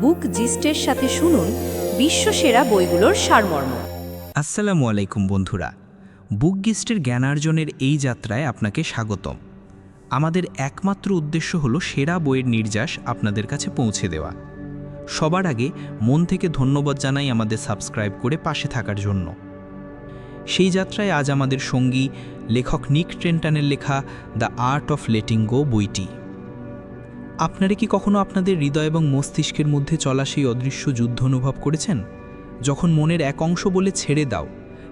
বুক জিস্টের সাথে শুনুন বিশ্বসেরা বইগুলোর সারমর্ম। আসসালামু আলাইকুম বন্ধুরা। বুক গিস্টের জ্ঞানার্জনের এই যাত্রায় আপনাকে স্বাগতম। আমাদের একমাত্র উদ্দেশ্য হলো সেরা বইয়ের নির্যাস আপনাদের কাছে পৌঁছে দেওয়া। সবার আগে মন থেকে ধন্যবাদ জানাই আমাদের সাবস্ক্রাইব করে পাশে থাকার জন্য। সেই যাত্রায় আজ আমাদের সঙ্গী, লেখক নিক ট্রেন্টানের লেখা the art of letting go বইটি। আপনারা কি কখনো আপনাদের হৃদয় এবং মস্তিষ্কের মধ্যে চলা সেই অদৃশ্য যুদ্ধ অনুভব করেছেন? যখন মনের এক অংশ বলে ছেড়ে দাও,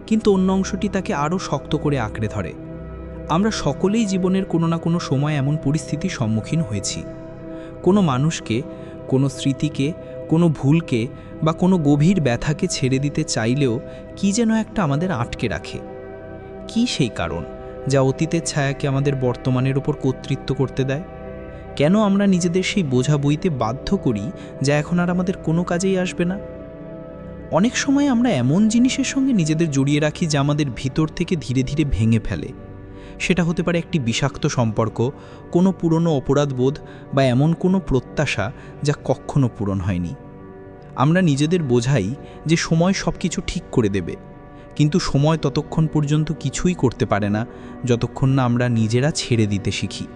কিন্তু অন্য অংশটি তাকে আরও শক্ত করে আঁকড়ে ধরে। আমরা সকলেই জীবনের কোনো না কোনো সময় এমন পরিস্থিতির সম্মুখীন হয়েছি। কোনো মানুষকে, কোনো স্মৃতিকে, কোনো ভুলকে বা কোনো গভীর ব্যথাকে ছেড়ে দিতে চাইলেও কি যেন একটা আমাদের আটকে রাখে। কি সেই কারণ যা অতীতের ছায়াকে আমাদের বর্তমানের ওপর কর্তৃত্ব করতে দেয়? কেন আমরা নিজেদের সেই বোঝা বইতে বাধ্য করি যা এখন আর আমাদের কোনো কাজেই আসবে না? অনেক সময় আমরা এমন জিনিসের সঙ্গে নিজেদের জড়িয়ে রাখি যা আমাদের ভিতর থেকে ধীরে ধীরে ভেঙে ফেলে। সেটা হতে পারে একটি বিষাক্ত সম্পর্ক, কোনো পুরনো অপরাধবোধ বা এমন কোনো প্রত্যাশা যা কখনো পূরণ হয়নি। আমরা নিজেদের বোঝাই যে সময় সব কিছু ঠিক করে দেবে, কিন্তু সময় ততক্ষণ পর্যন্ত কিছুই করতে পারে না, যতক্ষণ না আমরা নিজেরা ছেড়ে দিতে শিখি।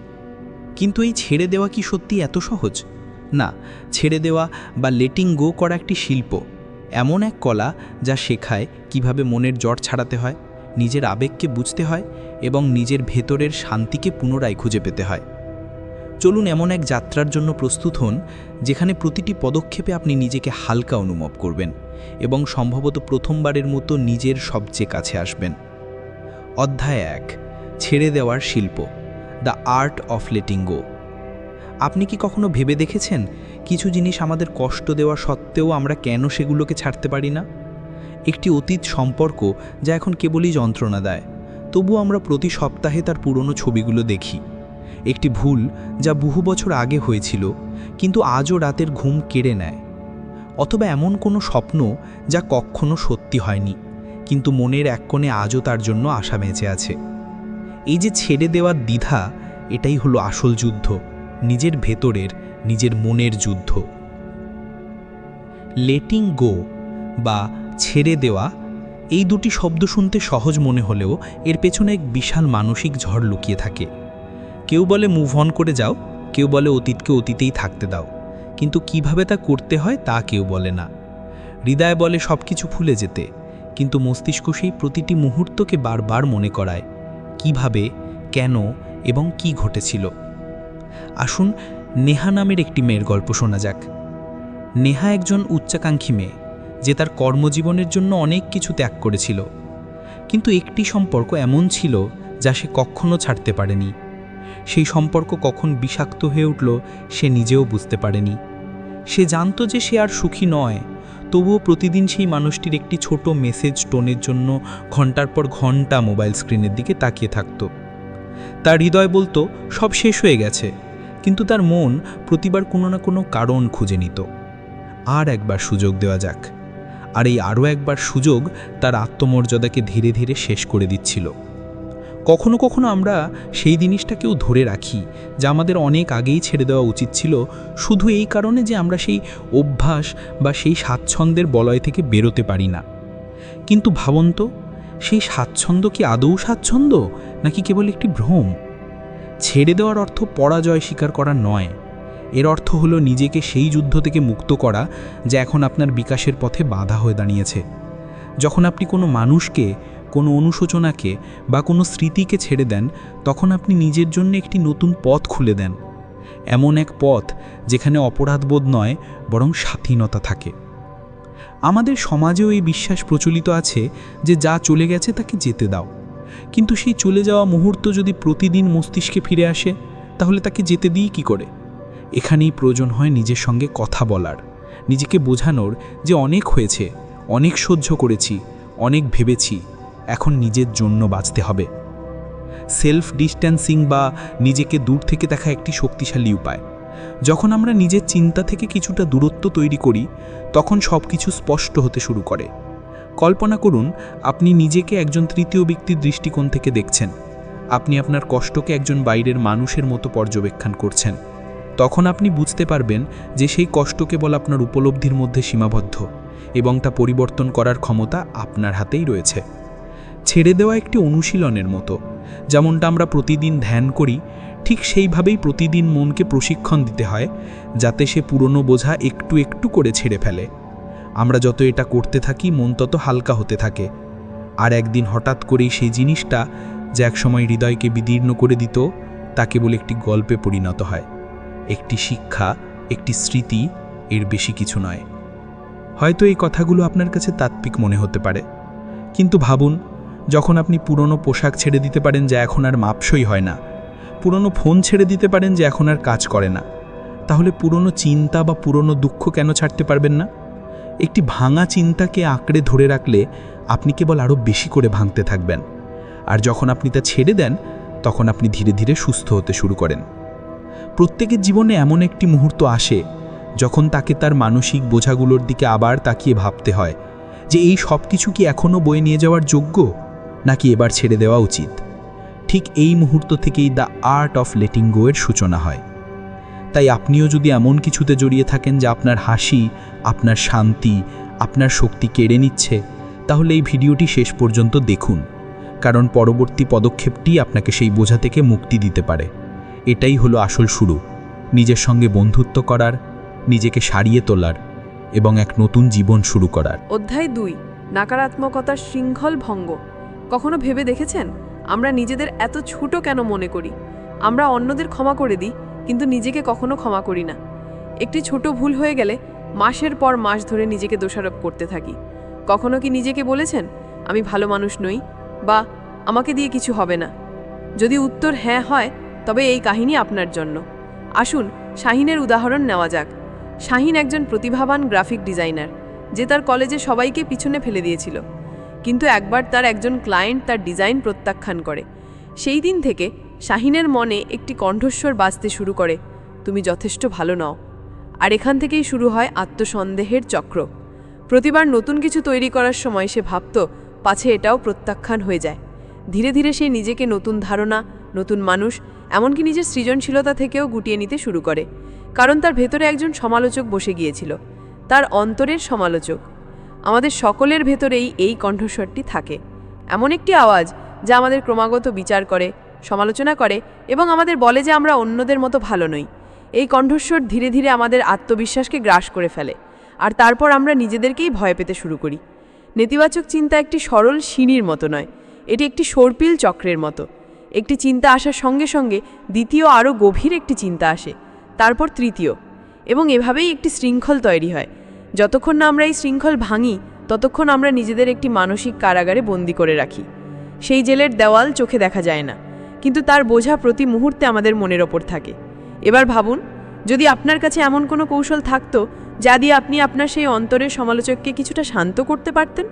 কিন্তু এই ছেড়ে দেওয়া কি সত্যি এত সহজ? না, ছেড়ে দেওয়া বা লেটিং গো করা একটি শিল্প। এমন এক কলা যা শেখায় কীভাবে মনের জ্বর ছাড়াতে হয়, নিজের আবেগকে বুঝতে হয় এবং নিজের ভেতরের শান্তিকে পুনরায় খুঁজে পেতে হয়। চলুন এমন এক যাত্রার জন্য প্রস্তুত হন, যেখানে প্রতিটি পদক্ষেপে আপনি নিজেকে হালকা অনুভব করবেন এবং সম্ভবত প্রথমবারের মতো নিজের সবচেয়ে কাছে আসবেন। অধ্যায় এক, ছেড়ে দেওয়ার শিল্প। The art of letting go. আপনি কি কখনো ভেবে দেখেছেন কিছু জিনিস আমাদের কষ্ট দেওয়া সত্ত্বেও আমরা কেন সেগুলোকে ছাড়তে পারি না? একটি অতীত সম্পর্ক যা এখন কেবলই যন্ত্রণা দেয়, তবু আমরা প্রতি সপ্তাহে তার পুরনো ছবিগুলো দেখি। একটি ভুল যা বহু বছর আগে হয়েছিল, কিন্তু আজও রাতের ঘুম কেড়ে নেয়। অথবা এমন কোনো স্বপ্ন যা কখনো সত্যি হয়নি, কিন্তু মনের এক কোণে আজও তার জন্য আশা বেঁচে আছে। এই যে ছেড়ে দেওয়ার দ্বিধা, এটাই হলো আসল যুদ্ধ, নিজের ভেতরের, নিজের মনের যুদ্ধ। লেটিং গো বা ছেড়ে দেওয়া, এই দুটি শব্দ শুনতে সহজ মনে হলেও এর পেছনে এক বিশাল মানসিক ঝড় লুকিয়ে থাকে। কেউ বলে মুভ অন করে যাও, কেউ বলে অতীতকে অতীতেই থাকতে দাও। কিন্তু কীভাবে তা করতে হয় তা কেউ বলে না। হৃদয় বলে সব কিছু ভুলে যেতে, কিন্তু মস্তিষ্ক সেই প্রতিটি মুহূর্তকে বারবার মনে করায়। কীভাবে, কেন এবং কি ঘটেছিল। আসুন নেহা নামের একটি মেয়ের গল্প শোনা যাক। নেহা একজন উচ্চাকাঙ্ক্ষী মেয়ে, যে তার কর্মজীবনের জন্য অনেক কিছু ত্যাগ করেছিল। কিন্তু একটি সম্পর্ক এমন ছিল যা সে কখনো ছাড়তে পারেনি। সেই সম্পর্ক কখন বিষাক্ত হয়ে উঠল সে নিজেও বুঝতে পারেনি। সে জানতো যে সে আর সুখী নয় তবুও প্রতিদিন সেই মানুষটির একটি ছোট মেসেজ টোনের জন্য ঘণ্টার পর ঘণ্টা মোবাইল স্ক্রিনের দিকে তাকিয়ে থাকত। তার হৃদয় বলতো, সব শেষ হয়ে গেছে। কিন্তু তার মন প্রতিবার কোনো না কোনো কারণ খুঁজে নিত। আর একবার সুযোগ দেওয়া যাক। আর এই আরও একবার সুযোগ তার আত্মমর্যাদাকে ধীরে ধীরে শেষ করে দিচ্ছিল। কখনো কখনো আমরা সেই জিনিসটাকেও ধরে রাখি, যা আমাদের অনেক আগেই ছেড়ে দেওয়া উচিত ছিল। শুধু এই কারণে যে আমরা সেই অভ্যাস বা সেই স্বাচ্ছন্দ্যের বলয় থেকে বেরোতে পারি না। কিন্তু ভাবুন তো, সেই স্বাচ্ছন্দ্য কি আদৌ স্বাচ্ছন্দ্য, নাকি কেবল একটি ভ্রম? ছেড়ে দেওয়ার অর্থ পরাজয় স্বীকার করা নয়। এর অর্থ হলো নিজেকে সেই যুদ্ধ থেকে মুক্ত করা, যা এখন আপনার বিকাশের পথে বাধা হয়ে দাঁড়িয়েছে। যখন আপনি কোনো মানুষকে কোনো অনুশোচনাকে বা কোনো স্মৃতিকে ছেড়ে দেন, তখন আপনি নিজের জন্য একটি নতুন পথ খুলে দেন। এমন এক পথ যেখানে অপরাধবোধ নয়, বরং স্বাধীনতা থাকে। আমাদের সমাজেও এই বিশ্বাস প্রচলিত আছে যে যা চলে গেছে তাকে যেতে দাও। কিন্তু সেই চলে যাওয়া মুহূর্ত যদি প্রতিদিন মস্তিষ্কে ফিরে আসে, তাহলে তাকে যেতে দিই কি করে? এখানেই প্রয়োজন হয় নিজের সঙ্গে কথা বলার, নিজেকে বোঝানোর যে অনেক হয়েছে, অনেক সহ্য করেছি, অনেক ভেবেছি এখন নিজের জন্য বাঁচতে হবে। সেলফ ডিস্ট্যান্সিং বা নিজেকে দূর থেকে দেখা একটি শক্তিশালী উপায়। যখন আমরা নিজের চিন্তা থেকে কিছুটা দূরত্ব তৈরি করি, তখন সব কিছু স্পষ্ট হতে শুরু করে। কল্পনা করুন, আপনি নিজেকে একজন তৃতীয় ব্যক্তির দৃষ্টিকোণ থেকে দেখছেন। আপনি আপনার কষ্টকে একজন বাইরের মানুষের মতো পর্যবেক্ষণ করছেন। তখন আপনি বুঝতে পারবেন যে সেই কষ্ট কেবল আপনার উপলব্ধির মধ্যে সীমাবদ্ধ এবং তা পরিবর্তন করার ক্ষমতা আপনার হাতেই রয়েছে। ছেড়ে দেওয়া একটি অনুশীলনের মতো, যেমনটা আমরা প্রতিদিন ধ্যান করি, ঠিক সেইভাবেই প্রতিদিন মনকে প্রশিক্ষণ দিতে হয়, যাতে সে পুরনো বোঝা একটু একটু করে ছেড়ে ফেলে। আমরা যত এটা করতে থাকি, মন তত হালকা হতে থাকে। আর একদিন হঠাৎ করেই সেই জিনিসটা, যা একসময় হৃদয়কে বিদীর্ণ করে দিত, তা কেবল একটি গল্পে পরিণত হয়। একটি শিক্ষা, একটি স্মৃতি, এর বেশি কিছু নয়। হয়তো এই কথাগুলো আপনার কাছে তাত্ত্বিক মনে হতে পারে। কিন্তু ভাবুন যখন আপনি পুরনো পোশাক ছেড়ে দিতে পারেন যা এখন আর মাপসই হয় না, পুরনো ফোন ছেড়ে দিতে পারেন যে এখন আর কাজ করে না, তাহলে পুরনো চিন্তা বা পুরনো দুঃখ কেন ছাড়তে পারবেন না? একটি ভাঙা চিন্তাকে আঁকড়ে ধরে রাখলে আপনি কেবল আরও বেশি করে ভাঙতে থাকবেন, আর যখন আপনি তা ছেড়ে দেন, তখন আপনি ধীরে ধীরে সুস্থ হতে শুরু করেন। প্রত্যেকের জীবনে এমন একটি মুহূর্ত আসে, যখন তাকে তার মানসিক বোঝাগুলোর দিকে আবার তাকিয়ে ভাবতে হয় যে এই সব কিছু কি এখনও বয়ে নিয়ে যাওয়ার যোগ্য? নাকি এবার ছেড়ে দেওয়া উচিত। ঠিক এই মুহূর্ত থেকেই the art of letting go এর সূচনা হয়। তাই আপনিও যদি এমন কিছুতে জড়িয়ে থাকেন যা আপনার হাসি, আপনার শান্তি, আপনার শক্তি কেড়ে নিচ্ছে, তাহলে এই ভিডিওটি শেষ পর্যন্ত দেখুন, কারণ পরবর্তী পদক্ষেপটি আপনাকে সেই বোঝা থেকে মুক্তি দিতে পারে। এটাই হলো আসল শুরু, নিজের সঙ্গে বন্ধুত্ব করার, নিজেকে সারিয়ে তোলার এবং এক নতুন জীবন শুরু করার। অধ্যায় দুই, নাকারাত্মকতার শৃঙ্খল ভঙ্গ। কখনো ভেবে দেখেছেন? আমরা নিজেদের এত ছোট কেন মনে করি? আমরা অন্যদের ক্ষমা করে দিই, কিন্তু নিজেকে কখনো ক্ষমা করি না। একটি ছোট ভুল হয়ে গেলে মাসের পর মাস ধরে নিজেকে দোষারোপ করতে থাকি। কখনো কি নিজেকে বলেছেন, আমি ভালো মানুষ নই বা আমাকে দিয়ে কিছু হবে না যদি উত্তর হ্যাঁ হয়, তবে এই কাহিনী আপনার জন্য। আসুন, শাহিনের উদাহরণ নেওয়া যাক। শাহিন একজন প্রতিভাবান গ্রাফিক ডিজাইনার, যে তার কলেজে সবাইকে পিছনে ফেলে দিয়েছিল। কিন্তু একবার তার একজন ক্লায়েন্ট তার ডিজাইন প্রত্যাখ্যান করে। সেই দিন থেকে শাহিনের মনে একটি কণ্ঠস্বর বাজতে শুরু করে, তুমি যথেষ্ট ভালো নও। আর এখান থেকেই শুরু হয় আত্মসন্দেহের চক্র। প্রতিবার নতুন কিছু তৈরি করার সময় সে ভাবত, পাছে এটাও প্রত্যাখ্যান হয়ে যায়। ধীরে ধীরে সে নিজেকে নতুন ধারণা, নতুন মানুষ, এমনকি নিজের সৃজনশীলতা থেকেও গুটিয়ে নিতে শুরু করে। কারণ তার ভেতরে একজন সমালোচক বসে গিয়েছিল। তার অন্তরের সমালোচক। আমাদের সকলের ভেতরেই এই কণ্ঠস্বরটি থাকে। এমন একটি আওয়াজ যা আমাদের ক্রমাগত বিচার করে, সমালোচনা করে এবং আমাদের বলে যে আমরা অন্যদের মতো ভালো নই। এই কণ্ঠস্বর ধীরে ধীরে আমাদের আত্মবিশ্বাসকে গ্রাস করে ফেলে আর তারপর আমরা নিজেদেরকেই ভয় পেতে শুরু করি। নেতিবাচক চিন্তা একটি সরল সিঁড়ির মতো নয়, এটি একটি সর্পিল চক্রের মতো। একটি চিন্তা আসার সঙ্গে সঙ্গে দ্বিতীয় আরও গভীর একটি চিন্তা আসে, তারপর তৃতীয় এবং এভাবেই একটি শৃঙ্খল তৈরি হয়। যতক্ষণ না আমরা এই শৃঙ্খল ভাঙি, ততক্ষণ আমরা নিজেদের একটি মানসিক কারাগারে বন্দি করে রাখি। সেই জেলের দেওয়াল চোখে দেখা যায় না, কিন্তু তার বোঝা প্রতি মুহূর্তে আমাদের মনের ওপর থাকে। এবার ভাবুন, যদি আপনার কাছে এমন কোনো কৌশল থাকতো, যা দিয়ে আপনি আপনার সেই অন্তরের সমালোচককে কিছুটা শান্ত করতে পারতেন?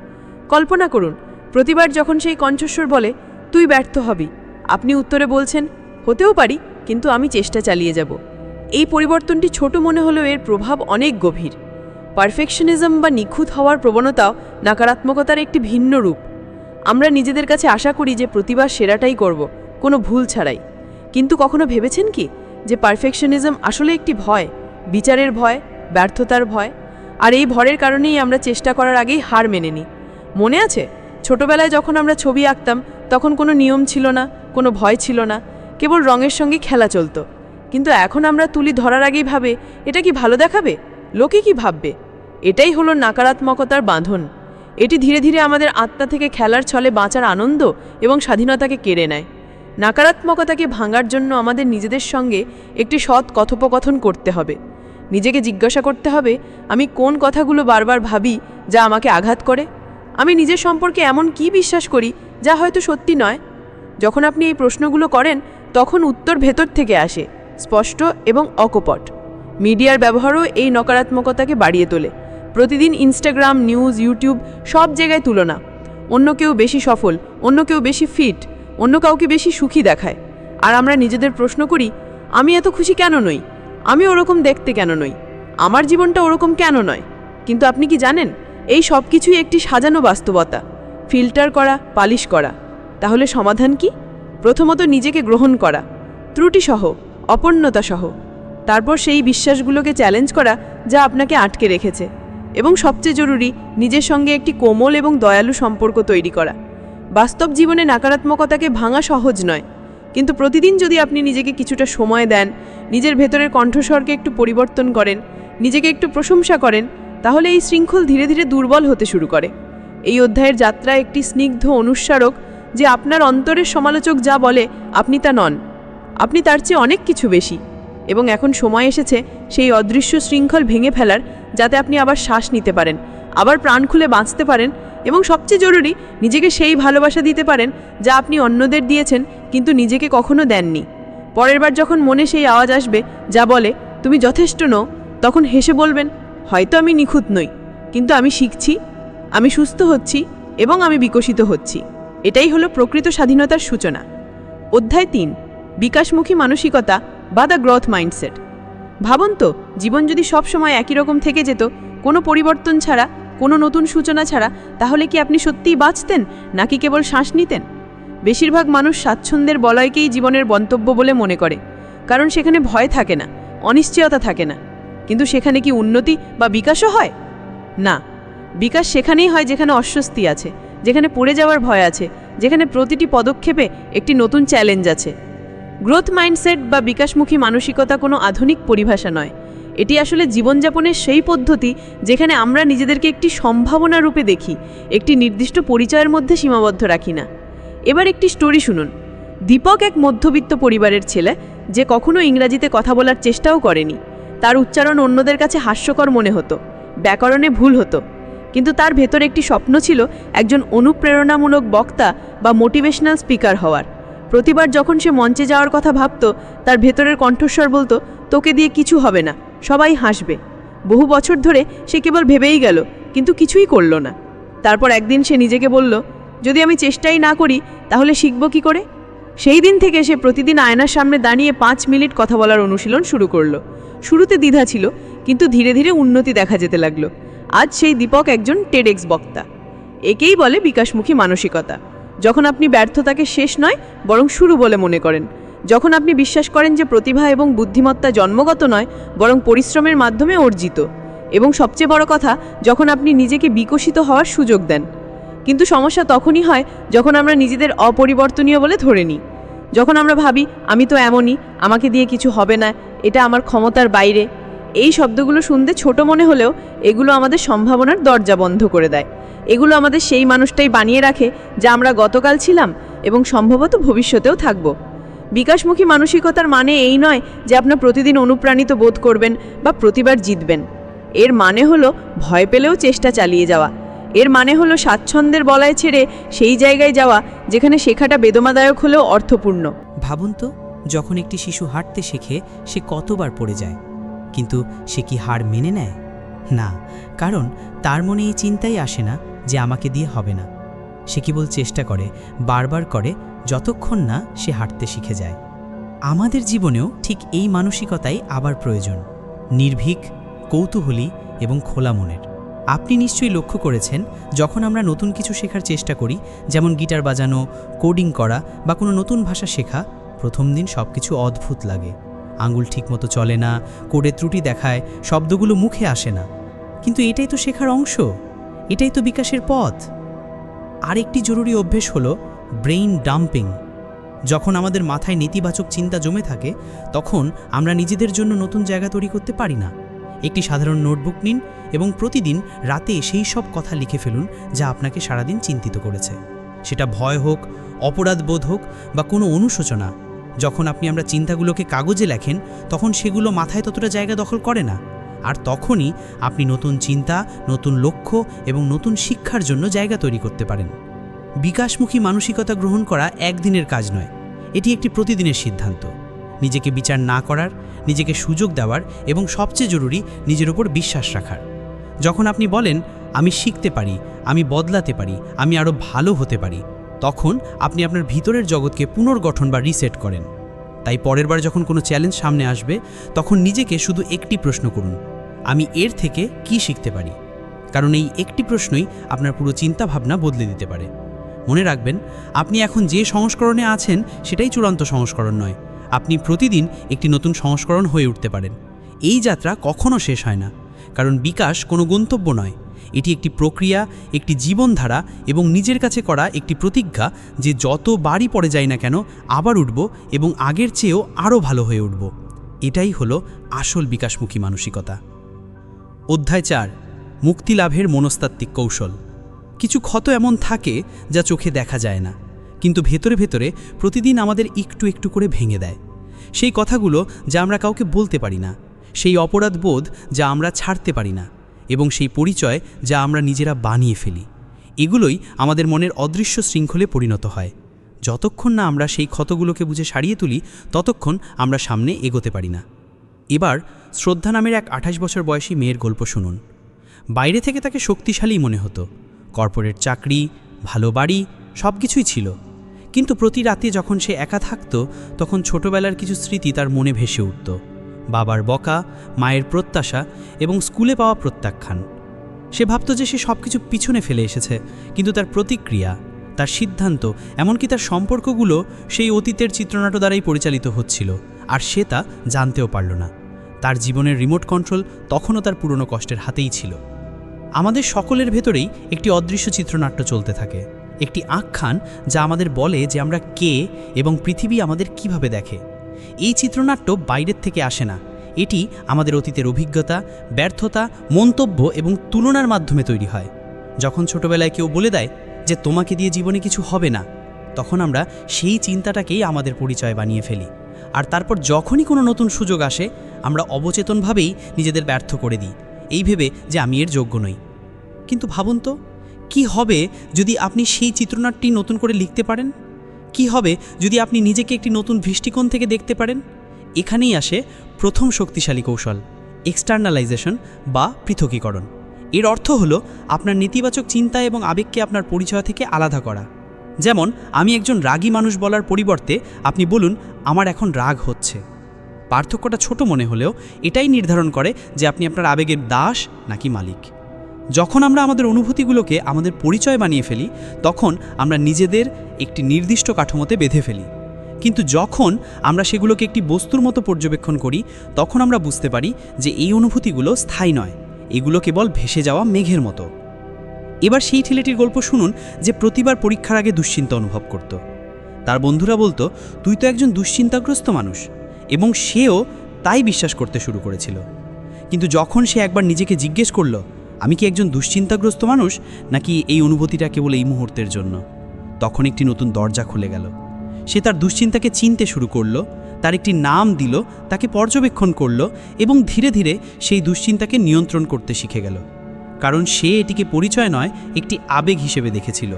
কল্পনা করুন, প্রতিবার যখন সেই কণ্ঠস্বর বলে, তুই ব্যর্থ হবি। আপনি উত্তরে বলছেন, হতেও পারি, কিন্তু আমি চেষ্টা চালিয়ে যাব। এই পরিবর্তনটি ছোট মনে হলেও এর প্রভাব অনেক গভীর। পারফেকশনিজম বা নিখুঁত হওয়ার প্রবণতাও নাকারাত্মকতার একটি ভিন্ন রূপ। আমরা নিজেদের কাছে আশা করি যে প্রতিবার সেরাটাই করব, কোনো ভুল ছাড়াই। কিন্তু কখনো ভেবেছেন কি যে পারফেকশনিজম আসলে একটি ভয়, বিচারের ভয়, ব্যর্থতার ভয়? আর এই ভয়ের কারণেই আমরা চেষ্টা করার আগেই হার মেনে নিই। মনে আছে? ছোটবেলায় যখন আমরা ছবি আঁকতাম, তখন কোনো নিয়ম ছিল না, কোনো ভয় ছিল না, কেবল রঙের সঙ্গে খেলা চলতো। কিন্তু এখন আমরা তুলি ধরার আগেই ভাবে, এটা কি ভালো দেখাবে? লোকে কি ভাববে? এটাই হলো নাকারাত্মকতার বাঁধন। এটি ধীরে ধীরে আমাদের আত্মা থেকে খেলার ছলে বাঁচার আনন্দ এবং স্বাধীনতাকে কেড়ে নেয়। নাকারাত্মকতাকে ভাঙার জন্য আমাদের নিজেদের সঙ্গে একটি সৎ কথোপকথন করতে হবে। নিজেকে জিজ্ঞাসা করতে হবে, আমি কোন কথাগুলো বারবার ভাবি যা আমাকে আঘাত করে? আমি নিজের সম্পর্কে এমন কি বিশ্বাস করি যা হয়তো সত্যি নয়? যখন আপনি এই প্রশ্নগুলো করেন, তখন উত্তর ভেতর থেকে আসে, স্পষ্ট এবং অকপট। মিডিয়ার ব্যবহারও এই নকারাত্মকতাকে বাড়িয়ে তোলে। প্রতিদিন ইনস্টাগ্রাম নিউজ ইউটিউব সব জায়গায় তুলনা। অন্য কেউ বেশি সফল, অন্য কেউ বেশি ফিট অন্য কাউকে বেশি সুখী দেখায়। আর আমরা নিজেদের প্রশ্ন করি, আমি এত খুশি কেন নই? আমি ওরকম দেখতে কেন নই? আমার জীবনটা ওরকম কেন নয়? কিন্তু আপনি কি জানেন? এই সব কিছুই একটি সাজানো বাস্তবতা। ফিল্টার করা, পালিশ করা। তাহলে সমাধান কি? প্রথমত নিজেকে গ্রহণ করা। ত্রুটিসহ অপূর্ণতাসহ তারপর সেই বিশ্বাসগুলোকে চ্যালেঞ্জ করা যা আপনাকে আটকে রেখেছে। এবং সবচেয়ে জরুরি, নিজের সঙ্গে একটি কোমল এবং দয়ালু সম্পর্ক তৈরি করা। বাস্তব জীবনে নাকারাত্মকতাকে ভাঙা সহজ নয়। কিন্তু প্রতিদিন যদি আপনি নিজেকে কিছুটা সময় দেন, নিজের ভেতরের কণ্ঠস্বরকে একটু পরিবর্তন করেন, নিজেকে একটু প্রশংসা করেন, তাহলে এই শৃঙ্খল ধীরে ধীরে দুর্বল হতে শুরু করে। এই অধ্যায়ের যাত্রা একটি স্নিগ্ধ অনুস্মারক যে আপনার অন্তরের সমালোচক যা বলে, আপনি তা নন। আপনি তার চেয়ে অনেক কিছু বেশি। এবং এখন সময় এসেছে সেই অদৃশ্য শৃঙ্খল ভেঙে ফেলার, যাতে আপনি আবার শ্বাস নিতে পারেন, আবার প্রাণ খুলে বাঁচতে পারেন এবং সবচেয়ে জরুরি নিজেকে সেই ভালোবাসা দিতে পারেন যা আপনি অন্যদের দিয়েছেন কিন্তু নিজেকে কখনো দেননি। পরের বার যখন মনে সেই আওয়াজ আসবে যা বলে, তুমি যথেষ্ট নও, তখন হেসে বলবেন, হয়তো আমি নিখুঁত নই, কিন্তু আমি শিখছি, আমি সুস্থ হচ্ছি এবং আমি বিকশিত হচ্ছি। এটাই হলো প্রকৃত স্বাধীনতার সূচনা। অধ্যায় তিন, বিকাশমুখী মানসিকতা বা দ্য গ্রোথ মাইন্ডসেট ভাবুন তো, জীবন যদি সব সময় একই রকম থেকে যেত, কোনো পরিবর্তন ছাড়া, কোনো নতুন সূচনা ছাড়া, তাহলে কি আপনি সত্যিই বাঁচতেন, নাকি কেবল শ্বাস নিতেন? বেশিরভাগ মানুষ স্বাচ্ছন্দ্যের বলয়কেই জীবনের গন্তব্য বলে মনে করে, কারণ সেখানে ভয় থাকে না, অনিশ্চয়তা থাকে না। কিন্তু সেখানে কি উন্নতি বা বিকাশও হয়? না, বিকাশ সেখানেই হয় যেখানে অস্বস্তি আছে, যেখানে পড়ে যাওয়ার ভয় আছে, যেখানে প্রতিটি পদক্ষেপে একটি নতুন চ্যালেঞ্জ আছে। গ্রোথ মাইন্ডসেট বা বিকাশমুখী মানসিকতা কোনো আধুনিক পরিভাষা নয়। এটি আসলে জীবনযাপনের সেই পদ্ধতি যেখানে আমরা নিজেদেরকে একটি সম্ভাবনা রূপে দেখি, একটি নির্দিষ্ট পরিচয়ের মধ্যে সীমাবদ্ধ রাখি না। এবার একটি স্টোরি শুনুন। দীপক এক মধ্যবিত্ত পরিবারের ছেলে যে কখনো ইংরাজিতে কথা বলার চেষ্টাও করেনি। তার উচ্চারণ অন্যদের কাছে হাস্যকর মনে হতো, ব্যাকরণে ভুল হতো। কিন্তু তার ভেতরে একটি স্বপ্ন ছিল একজন অনুপ্রেরণামূলক বক্তা বা মোটিভেশনাল স্পিকার হওয়ার। প্রতিবার যখন সে মঞ্চে যাওয়ার কথা ভাবত, তার ভেতরের কণ্ঠস্বর বলতো, তোকে দিয়ে কিছু হবে না, সবাই হাসবে। বহু বছর ধরে সে কেবল ভেবেই গেল, কিন্তু কিছুই করল না। তারপর একদিন সে নিজেকে বলল, যদি আমি চেষ্টাই না করি, তাহলে শিখব কি করে? সেই দিন থেকে সে প্রতিদিন আয়নার সামনে দাঁড়িয়ে পাঁচ মিনিট কথা বলার অনুশীলন শুরু করল। শুরুতে দ্বিধা ছিল, কিন্তু ধীরে ধীরে উন্নতি দেখা যেতে লাগল। আজ সেই দীপক একজন টেডেক্স বক্তা। একেই বলে বিকাশমুখী মানসিকতা। যখন আপনি ব্যর্থতাকে শেষ নয়, বরং শুরু বলে মনে করেন। যখন আপনি বিশ্বাস করেন যে প্রতিভা এবং বুদ্ধিমত্তা জন্মগত নয়, বরং পরিশ্রমের মাধ্যমে অর্জিত। এবং সবচেয়ে বড় কথা, যখন আপনি নিজেকে বিকশিত হওয়ার সুযোগ দেন। কিন্তু সমস্যা তখনই হয় যখন আমরা নিজেদের অপরিবর্তনীয় বলে ধরে নিই। যখন আমরা ভাবি, আমি তো এমনই, আমাকে দিয়ে কিছু হবে না, এটা আমার ক্ষমতার বাইরে। এই শব্দগুলো শুনতে ছোট মনে হলেও এগুলো আমাদের সম্ভাবনার দরজা বন্ধ করে দেয়। এগুলো আমাদের সেই মানুষটাই বানিয়ে রাখে যা আমরা গতকাল ছিলাম এবং সম্ভবত ভবিষ্যতেও থাকব। বিকাশমুখী মানসিকতার মানে এই নয় যে আপনার প্রতিদিন অনুপ্রাণিত বোধ করবেন বা প্রতিবার জিতবেন। এর মানে হলো ভয় পেলেও চেষ্টা চালিয়ে যাওয়া। এর মানে হলো স্বাচ্ছন্দ্যের বলায় ছেড়ে সেই জায়গায় যাওয়া যেখানে শেখাটা বেদমাদায়ক হলেও অর্থপূর্ণ। ভাবুন তো, যখন একটি শিশু হাঁটতে শেখে, সে কতবার পড়ে যায়? কিন্তু সে কি হার মেনে নেয়? না, কারণ তার মনে এই চিন্তাই আসে না যে আমাকে দিয়ে হবে না। সে কেবল চেষ্টা করে, বারবার করে, যতক্ষণ না সে হাঁটতে শিখে যায়। আমাদের জীবনেও ঠিক এই মানসিকতাই আবার প্রয়োজন, নির্ভীক, কৌতূহলী এবং খোলা মনের। আপনি নিশ্চয়ই লক্ষ্য করেছেন, যখন আমরা নতুন কিছু শেখার চেষ্টা করি, যেমন গিটার বাজানো, কোডিং করা বা কোনো নতুন ভাষা শেখা, প্রথম দিন সব কিছু অদ্ভুত লাগে। আঙুল ঠিকমতো চলে না, কোডে ত্রুটি দেখায়, শব্দগুলো মুখে আসে না। কিন্তু এটাই তো শেখার অংশ, এটাই তো বিকাশের পথ। আরেকটি জরুরি অভ্যেস হলো ব্রেইন ডাম্পিং। যখন আমাদের মাথায় নেতিবাচক চিন্তা জমে থাকে, তখন আমরা নিজেদের জন্য নতুন জায়গা তৈরি করতে পারি না। একটি সাধারণ নোটবুক নিন এবং প্রতিদিন রাতে সেই সব কথা লিখে ফেলুন যা আপনাকে সারাদিন চিন্তিত করেছে। সেটা ভয় হোক অপরাধ বোধ হোক বা কোনো অনুশোচনা যখন আপনি আমরা চিন্তাগুলোকে কাগজে লেখেন, তখন সেগুলো মাথায় ততটা জায়গা দখল করে না। আর তখনই আপনি নতুন চিন্তা, নতুন লক্ষ্য এবং নতুন শিক্ষার জন্য জায়গা তৈরি করতে পারেন। বিকাশমুখী মানসিকতা গ্রহণ করা একদিনের কাজ নয়, এটি একটি প্রতিদিনের সিদ্ধান্ত। নিজেকে বিচার না করার, নিজেকে সুযোগ দেওয়ার এবং সবচেয়ে জরুরি নিজের উপর বিশ্বাস রাখার। যখন আপনি বলেন, আমি শিখতে পারি, আমি বদলাতে পারি, আমি আরও ভালো হতে পারি তখন আপনি আপনার ভিতরের জগৎকে পুনর্গঠন বা রিসেট করেন। তাই পরের বার যখন কোনো চ্যালেঞ্জ সামনে আসবে, তখন নিজেকে শুধু একটি প্রশ্ন করুন, আমি এর থেকে কি শিখতে পারি? কারণ এই একটি প্রশ্নই আপনার পুরো চিন্তাভাবনা বদলে দিতে পারে। মনে রাখবেন, আপনি এখন যে সংস্করণে আছেন, সেটাই চূড়ান্ত সংস্করণ নয়। আপনি প্রতিদিন একটি নতুন সংস্করণ হয়ে উঠতে পারেন। এই যাত্রা কখনো শেষ হয় না, কারণ বিকাশ কোনো গন্তব্য নয়। এটি একটি প্রক্রিয়া, একটি জীবনধারা এবং নিজের কাছে করা একটি প্রতিজ্ঞা যে যত বাড়ি পড়ে যায় না কেন, আবার উঠব এবং আগের চেয়েও আরও ভালো হয়ে উঠব। এটাই হলো আসল বিকাশমুখী মানসিকতা। অধ্যায় চার, মুক্তি লাভের মনস্তাত্ত্বিক কৌশল। কিছু ক্ষত এমন থাকে যা চোখে দেখা যায় না, কিন্তু ভেতরে ভেতরে প্রতিদিন আমাদের একটু একটু করে ভেঙে দেয়। সেই কথাগুলো যা আমরা কাউকে বলতে পারি না, সেই অপরাধ বোধ যা আমরা ছাড়তে পারি না। এবং সেই পরিচয় যা আমরা নিজেরা বানিয়ে ফেলি। এগুলোই আমাদের মনের অদৃশ্য শৃঙ্খলে পরিণত হয়। যতক্ষণ না আমরা সেই ক্ষতগুলোকে বুঝে সারিয়ে তুলি, ততক্ষণ আমরা সামনে এগোতে পারি না। এবার শ্রদ্ধা নামের এক আঠাশ বছর বয়সী মেয়ের গল্প শুনুন। বাইরে থেকে তাকে শক্তিশালী মনে হতো। কর্পোরেট চাকরি, ভালো বাড়ি সব কিছুই ছিল। কিন্তু প্রতি রাতে যখন সে একা থাকত, তখন ছোটবেলার কিছু স্মৃতি তার মনে ভেসে উঠত। বাবার বকা, মায়ের প্রত্যাশা এবং স্কুলে পাওয়া প্রত্যাখ্যান। সে ভাবত যে সে সব কিছু পিছনে ফেলে এসেছে, কিন্তু তার প্রতিক্রিয়া, তার সিদ্ধান্ত, এমনকি তার সম্পর্কগুলো সেই অতীতের চিত্রনাট্য দ্বারাই পরিচালিত হচ্ছিল, আর সে তা জানতেও পারল না। তার জীবনের রিমোট কন্ট্রোল তখনও তার পুরনো কষ্টের হাতেই ছিল। আমাদের সকলের ভেতরেই একটি অদৃশ্য চিত্রনাট্য চলতে থাকে, একটি আখ্যান যা আমাদের বলে যে আমরা কে এবং পৃথিবী আমাদের কীভাবে দেখে। এই চিত্রনাট্য বাইরের থেকে আসে না। এটি আমাদের অতীতের অভিজ্ঞতা, ব্যর্থতা, মন্তব্য এবং তুলনার মাধ্যমে তৈরি হয়। যখন ছোটবেলায় কেউ বলে দেয় যে, তোমাকে দিয়ে জীবনে কিছু হবে না, তখন আমরা সেই চিন্তাটাকেই আমাদের পরিচয় বানিয়ে ফেলি। আর তারপর যখনই কোনো নতুন সুযোগ আসে, আমরা অবচেতনভাবেই নিজেদের ব্যর্থ করে দিই। এই ভেবে যে, আমি এর যোগ্য নই। কিন্তু ভাবুন তো, কী হবে যদি আপনি সেই চিত্রনাট্যটি নতুন করে লিখতে পারেন? কি হবে যদি আপনি নিজেকে একটি নতুন দৃষ্টিকোণ থেকে দেখতে পারেন? এখানেই আসে প্রথম শক্তিশালী কৌশল এক্সটার্নালাইজেশন বা পৃথকীকরণ। এর অর্থ হলো আপনার নেতিবাচক চিন্তা এবং আবেগকে আপনার পরিচয় থেকে আলাদা করা। যেমন, আমি একজন রাগী মানুষ বলার পরিবর্তে আপনি বলুন, আমার এখন রাগ হচ্ছে। পার্থক্যটা ছোট মনে হলেও এটাই নির্ধারণ করে যে আপনি আপনার আবেগের দাস নাকি মালিক। যখন আমরা আমাদের অনুভূতিগুলোকে আমাদের পরিচয় বানিয়ে ফেলি, তখন আমরা নিজেদের একটি নির্দিষ্ট কাঠামোতে বেঁধে ফেলি। কিন্তু যখন আমরা সেগুলোকে একটি বস্তুর মতো পর্যবেক্ষণ করি, তখন আমরা বুঝতে পারি যে এই অনুভূতিগুলো স্থায়ী নয়। এগুলো কেবল ভেসে যাওয়া মেঘের মতো। এবার সেই ছেলেটির গল্প শুনুন যে প্রতিবার পরীক্ষার আগে দুশ্চিন্তা অনুভব করত। তার বন্ধুরা বলতো, তুই তো একজন দুশ্চিন্তাগ্রস্ত মানুষ। এবং সেও তাই বিশ্বাস করতে শুরু করেছিল। কিন্তু যখন সে একবার নিজেকে জিজ্ঞেস করল আমি কি একজন দুশ্চিন্তাগ্রস্ত মানুষ, নাকি এই অনুভূতিটা কেবল এই মুহূর্তের জন্য? তখন একটি নতুন দরজা খুলে গেল। সে তার দুশ্চিন্তাকে চিনতে শুরু করল, তার একটি নাম দিল, তাকে পর্যবেক্ষণ করল এবং ধীরে ধীরে সেই দুশ্চিন্তাকে নিয়ন্ত্রণ করতে শিখে গেল। কারণ সে এটিকে পরিচয় নয়, একটি আবেগ হিসেবে দেখেছিল।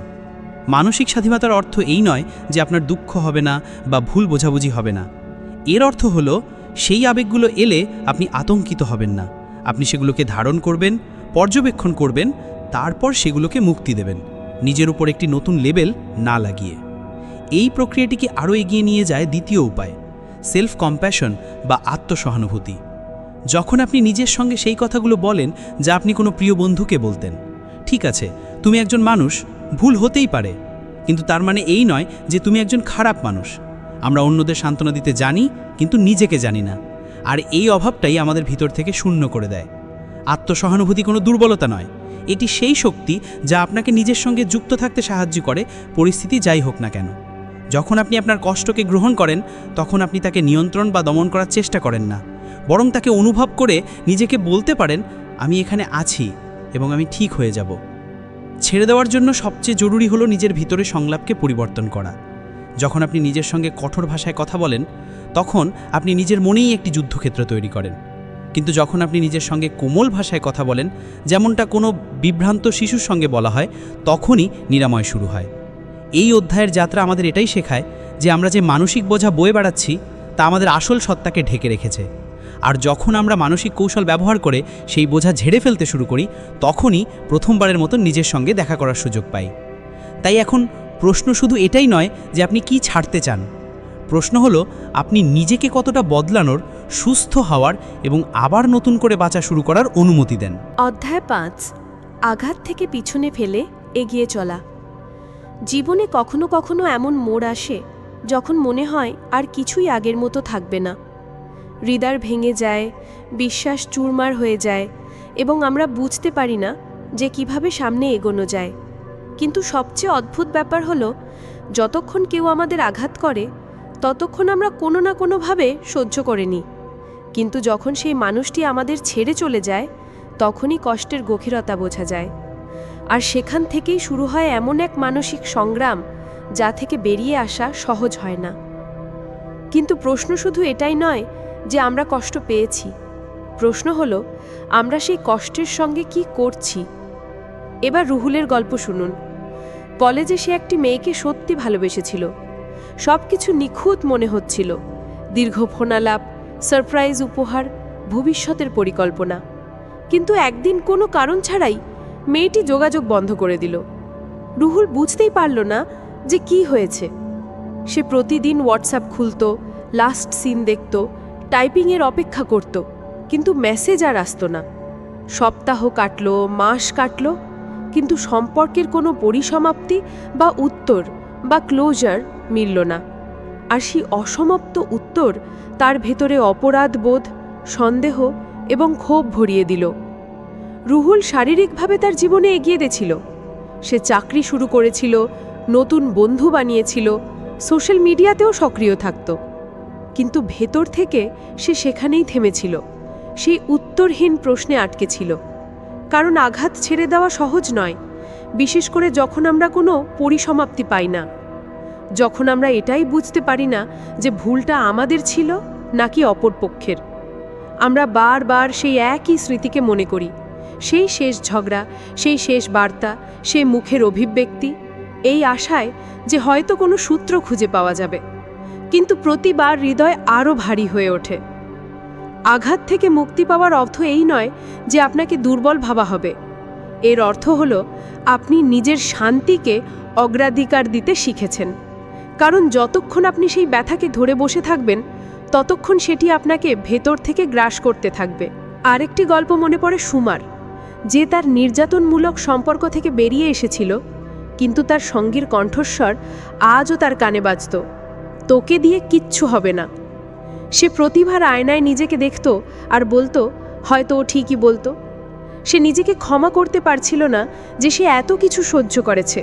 মানসিক স্বাধীনতার অর্থ এই নয় যে আপনার দুঃখ হবে না বা ভুল বোঝাবুঝি হবে না। এর অর্থ হলো, সেই আবেগগুলো এলে আপনি আতঙ্কিত হবেন না। আপনি সেগুলোকে ধারণ করবেন পর্যবেক্ষণ করবেন, তারপর সেগুলোকে মুক্তি দেবেন। নিজের উপর একটি নতুন লেবেল না লাগিয়ে। এই প্রক্রিয়াটিকে আরও এগিয়ে নিয়ে যায় দ্বিতীয় উপায় সেলফ কম্প্যাশন বা আত্মসহানুভূতি। যখন আপনি নিজের সঙ্গে সেই কথাগুলো বলেন যা আপনি কোনো প্রিয় বন্ধুকে বলতেন, ঠিক আছে, তুমি একজন মানুষ, ভুল হতেই পারে। কিন্তু তার মানে এই নয় যে তুমি একজন খারাপ মানুষ। আমরা অন্যদের সান্ত্বনা দিতে জানি, কিন্তু নিজেকে জানি না। আর এই অভাবটাই আমাদের ভিতর থেকে শূন্য করে দেয়। আত্মসহানুভূতি কোনো দুর্বলতা নয়। এটি সেই শক্তি যা আপনাকে নিজের সঙ্গে যুক্ত থাকতে সাহায্য করে, পরিস্থিতি যাই হোক না কেন। যখন আপনি আপনার কষ্টকে গ্রহণ করেন, তখন আপনি তাকে নিয়ন্ত্রণ বা দমন করার চেষ্টা করেন না। বরং তাকে অনুভব করে নিজেকে বলতে পারেন, আমি এখানে আছি এবং আমি ঠিক হয়ে যাব। ছেড়ে দেওয়ার জন্য সবচেয়ে জরুরি হলো নিজের ভিতরে সংলাপকে পরিবর্তন করা। যখন আপনি নিজের সঙ্গে কঠোর ভাষায় কথা বলেন, তখন আপনি নিজের মনেই একটি যুদ্ধক্ষেত্র তৈরি করেন। কিন্তু যখন আপনি নিজের সঙ্গে কোমল ভাষায় কথা বলেন, যেমনটা কোনো বিভ্রান্ত শিশুর সঙ্গে বলা হয়, তখনই নিরাময় শুরু হয়। এই অধ্যায়ের যাত্রা আমাদের এটাই শেখায় যে আমরা যে মানসিক বোঝা বয়ে বেড়াচ্ছি, তা আমাদের আসল সত্তাকে ঢেকে রেখেছে। আর যখন আমরা মানসিক কৌশল ব্যবহার করে সেই বোঝা ঝেড়ে ফেলতে শুরু করি, তখনই প্রথমবারের মতো নিজের সঙ্গে দেখা করার সুযোগ পাই। তাই এখন প্রশ্ন শুধু এটাই নয় যে আপনি কি ছাড়তে চান? প্রশ্ন হলো, আপনি নিজেকে কতটা বদলানোর, সুস্থ হওয়ার এবং আবার নতুন করে বাঁচা শুরু করার অনুমতি দেন। অধ্যায় পাঁচ, আঘাত থেকে পিছনে ফেলে এগিয়ে চলা। জীবনে কখনো কখনো এমন মোড় আসে, যখন মনে হয় আর কিছুই আগের মতো থাকবে না। হৃদয় ভেঙে যায়, বিশ্বাস চুরমার হয়ে যায় এবং আমরা বুঝতে পারি না যে কীভাবে সামনে এগোনো যায়। কিন্তু সবচেয়ে অদ্ভুত ব্যাপার হলো, যতক্ষণ কেউ আমাদের আঘাত করে ততক্ষণ আমরা কোনো না কোনোভাবে সহ্য করে নিই কিন্তু যখন সেই মানুষটি আমাদের ছেড়ে চলে যায়, তখনই কষ্টের গভীরতা বোঝা যায়। আর সেখান থেকেই শুরু হয় এমন এক মানসিক সংগ্রাম, যা থেকে বেরিয়ে আসা সহজ হয় না। কিন্তু প্রশ্ন শুধু এটাই নয় যে আমরা কষ্ট পেয়েছি। প্রশ্ন হলো, আমরা সেই কষ্টের সঙ্গে কি করছি? এবার রুহুলের গল্প শুনুন। কলেজে সে একটি মেয়েকে সত্যি ভালোবেসেছিল। সব কিছু নিখুঁত মনে হচ্ছিল। দীর্ঘ ফোনালাপ, সারপ্রাইজ উপহার, ভবিষ্যতের পরিকল্পনা। কিন্তু একদিন কোনো কারণ ছাড়াই মেয়েটি যোগাযোগ বন্ধ করে দিল। রুহুল বুঝতেই পারল না যে কি হয়েছে। সে প্রতিদিন হোয়াটসঅ্যাপ খুলত, লাস্ট সিন দেখত, টাইপিংয়ের অপেক্ষা করত, কিন্তু মেসেজ আর আসতো না। সপ্তাহ কাটল, মাস কাটল, কিন্তু সম্পর্কের কোনো পরিসমাপ্তি বা উত্তর বা ক্লোজার মিলল না। আর সেই অসমাপ্ত উত্তর তার ভেতরে অপরাধ বোধ, সন্দেহ এবং ক্ষোভ ভরিয়ে দিল। রুহুল শারীরিকভাবে তার জীবনে এগিয়ে দিয়েছিল সে চাকরি শুরু করেছিল, নতুন বন্ধু বানিয়েছিল, সোশ্যাল মিডিয়াতেও সক্রিয় থাকত। কিন্তু ভেতর থেকে সে সেখানেই থেমেছিল। সেই উত্তরহীন প্রশ্নে আটকে ছিল। কারণ আঘাত ছেড়ে দেওয়া সহজ নয়, বিশেষ করে যখন আমরা কোনো পরিসমাপ্তি পাই না। যখন আমরা এটাই বুঝতে পারি না যে ভুলটা আমাদের ছিল নাকি অপরপক্ষের আমরা বারবার সেই একই স্মৃতিকে মনে করি, সেই শেষ ঝগড়া, সেই শেষ বার্তা, সেই মুখের অভিব্যক্তি, এই আশায় যে হয়তো কোনো সূত্র খুঁজে পাওয়া যাবে। কিন্তু প্রতিবার হৃদয় আরও ভারী হয়ে ওঠে। আঘাত থেকে মুক্তি পাওয়ার অর্থ এই নয় যে আপনাকে দুর্বল ভাবা হবে। এর অর্থ হল, আপনি নিজের শান্তিকে অগ্রাধিকার দিতে শিখেছেন। কারণ যতক্ষণ আপনি সেই ব্যথাকে ধরে বসে থাকবেন, ততক্ষণ সেটি আপনাকে ভেতর থেকে গ্রাস করতে থাকবে। আরেকটি গল্প মনে পড়ে সুমার, যে তার নির্যাতনমূলক সম্পর্ক থেকে বেরিয়ে এসেছিল, কিন্তু তার সঙ্গীর কণ্ঠস্বর আজও তার কানে বাজত। তোকে দিয়ে কিচ্ছু হবে না। সে প্রতিভার আয়নায় নিজেকে দেখত আর বলতো, হয়তো ও ঠিকই বলতো। সে নিজেকে ক্ষমা করতে পারছিল না যে সে এত কিছু সহ্য করেছে,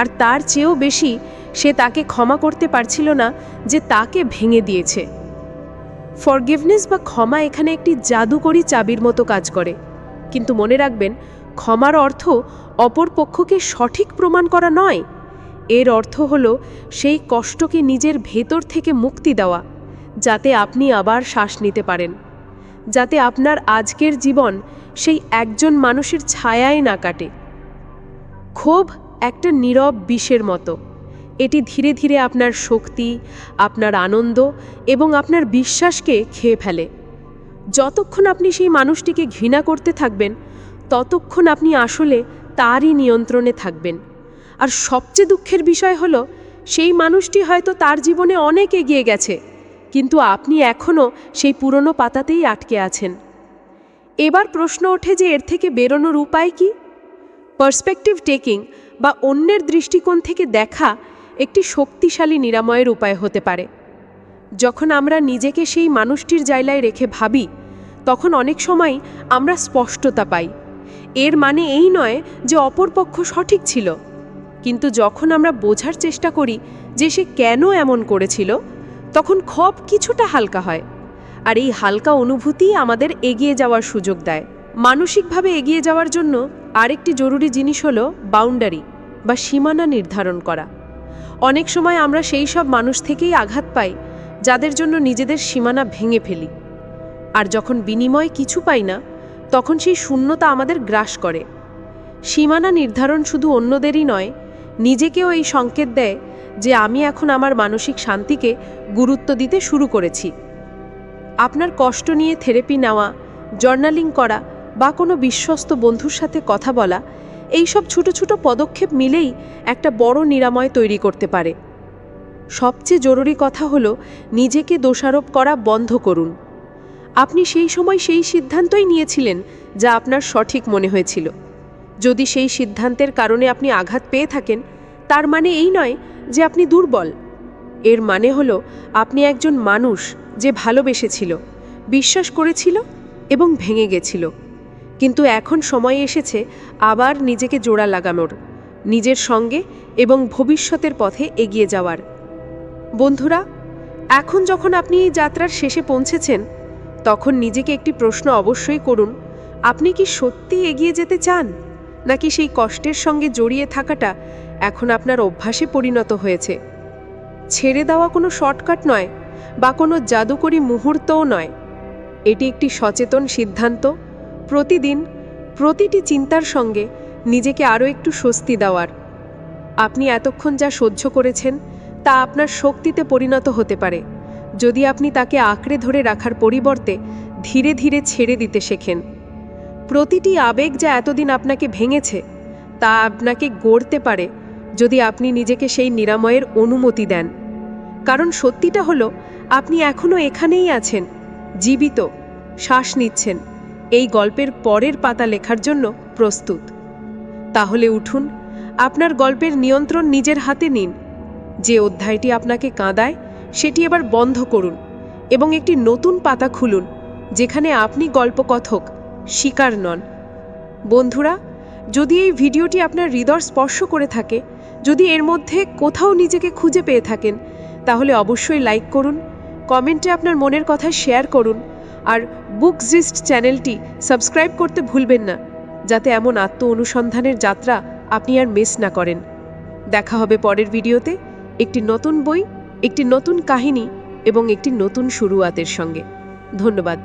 আর তার চেয়েও বেশি সে তাকে ক্ষমা করতে পারছিল না যে তাকে ভেঙে দিয়েছে। ফরগিভনেস বা ক্ষমা এখানে একটি জাদুকরী চাবির মতো কাজ করে। কিন্তু মনে রাখবেন, ক্ষমার অর্থ অপর পক্ষকে সঠিক প্রমাণ করা নয়। এর অর্থ হল সেই কষ্টকে নিজের ভেতর থেকে মুক্তি দেওয়া, যাতে আপনি আবার শ্বাস নিতে পারেন। যাতে আপনার আজকের জীবন সেই একজন মানুষের ছায়ায় না কাটে। ক্ষোভ একটা নীরব বিষের মতো। এটি ধীরে ধীরে আপনার শক্তি, আপনার আনন্দ এবং আপনার বিশ্বাসকে খেয়ে ফেলে। যতক্ষণ আপনি সেই মানুষটিকে ঘৃণা করতে থাকবেন, ততক্ষণ আপনি আসলে তারই নিয়ন্ত্রণে থাকবেন। আর সবচেয়ে দুঃখের বিষয় হলো, সেই মানুষটি হয়তো তার জীবনে অনেক এগিয়ে গেছে, কিন্তু আপনি এখনও সেই পুরনো পাতাতেই আটকে আছেন। এবার প্রশ্ন ওঠে যে এর থেকে বেরোনোর উপায় কি? পার্সপেক্টিভ টেকিং বা অন্যের দৃষ্টিকোণ থেকে দেখা একটি শক্তিশালী নিরাময়ের উপায় হতে পারে। যখন আমরা নিজেকে সেই মানুষটির জায়গায় রেখে ভাবি, তখন অনেক সময় আমরা স্পষ্টতা পাই। এর মানে এই নয় যে অপরপক্ষ সঠিক ছিল। কিন্তু যখন আমরা বোঝার চেষ্টা করি যে সে কেন এমন করেছিল, তখন ক্ষোভ কিছুটা হালকা হয়। আর এই হালকা অনুভূতি আমাদের এগিয়ে যাওয়ার সুযোগ দেয়। মানসিকভাবে এগিয়ে যাওয়ার জন্য আরেকটি জরুরি জিনিস হলো বাউন্ডারি বা সীমানা নির্ধারণ করা। অনেক সময় আমরা সেই সব মানুষ থেকেই আঘাত পাই, যাদের জন্য নিজেদের সীমানা ভেঙে ফেলি। আর যখন বিনিময় কিছু পাই না, তখন সেই শূন্যতা আমাদের গ্রাস করে। সীমানা নির্ধারণ শুধু অন্যদেরই নয়, নিজেকেও এই সংকেত দেয় যে আমি এখন আমার মানসিক শান্তিকে গুরুত্ব দিতে শুরু করেছি। আপনার কষ্ট নিয়ে থেরাপি নেওয়া, জার্নালিং করা বা কোনো বিশ্বস্ত বন্ধুর সাথে কথা বলা এই সব ছোট ছোট পদক্ষেপ মিলেই একটা বড় নিরাময় তৈরি করতে পারে। সবচেয়ে জরুরি কথা হলো নিজেকে দোষারোপ করা বন্ধ করুন। আপনি সেই সময় সেই সিদ্ধান্তই নিয়েছিলেন যা আপনার সঠিক মনে হয়েছিল। যদি সেই সিদ্ধান্তের কারণে আপনি আঘাত পেয়ে থাকেন, তার মানে এই নয় যে আপনি দুর্বল। এর মানে হলো আপনি একজন মানুষ যে ভালোবেসেছিল, বিশ্বাস করেছিল এবং ভেঙে গেছিল। কিন্তু এখন সময় এসেছে আবার নিজেকে জোড়া লাগানোর, নিজের সঙ্গে এবং ভবিষ্যতের পথে এগিয়ে যাওয়ার। বন্ধুরা, এখন যখন আপনি এই যাত্রার শেষে পৌঁছেছেন, তখন নিজেকে একটি প্রশ্ন অবশ্যই করুন, আপনি কি সত্যি এগিয়ে যেতে চান? নাকি সেই কষ্টের সঙ্গে জড়িয়ে থাকাটা এখন আপনার অভ্যাসে পরিণত হয়েছে? ছেড়ে দেওয়া কোনো শর্টকাট নয়, বা কোনো জাদুকরী মুহূর্তও নয়। এটি একটি সচেতন সিদ্ধান্ত প্রতিদিন প্রতিটি চিন্তার সঙ্গে নিজেকে আরও একটু স্বস্তি দেওয়ার। আপনি এতক্ষণ যা সহ্য করেছেন তা আপনার শক্তিতে পরিণত হতে পারে। যদি আপনি তাকে আঁকড়ে ধরে রাখার পরিবর্তে ধীরে ধীরে ছেড়ে দিতে শেখেন। প্রতিটি আবেগ যা এতদিন আপনাকে ভেঙেছে, তা আপনাকে গড়তে পারে যদি আপনি নিজেকে সেই নিরাময়ের অনুমতি দেন। কারণ সত্যিটা হলো, আপনি এখনও এখানেই আছেন, জীবিত, শ্বাস নিচ্ছেন। এই গল্পের পরের পাতা লেখার জন্য প্রস্তুত। তাহলে উঠুন, আপনার গল্পের নিয়ন্ত্রণ নিজের হাতে নিন। যে অধ্যায়টি আপনাকে কাঁদায়, সেটি এবার বন্ধ করুন এবং একটি নতুন পাতা খুলুন, যেখানে আপনি গল্পকথক, শিকার নন। বন্ধুরা, যদি এই ভিডিওটি আপনার হৃদয় স্পর্শ করে থাকে, যদি এর মধ্যে কোথাও নিজেকে খুঁজে পেয়ে থাকেন, তাহলে অবশ্যই লাইক করুন, কমেন্টে আপনার মনের কথা শেয়ার করুন আর বুকজিস্ট চ্যানেলটি সাবস্ক্রাইব করতে ভুলবেন না, যাতে এমন আত্ম অনুসন্ধানের যাত্রা আপনি আর মিস না করেন। দেখা হবে পরের ভিডিওতে, একটি নতুন বই, একটি নতুন কাহিনী এবং একটি নতুন শুরুয়াতের সঙ্গে। ধন্যবাদ।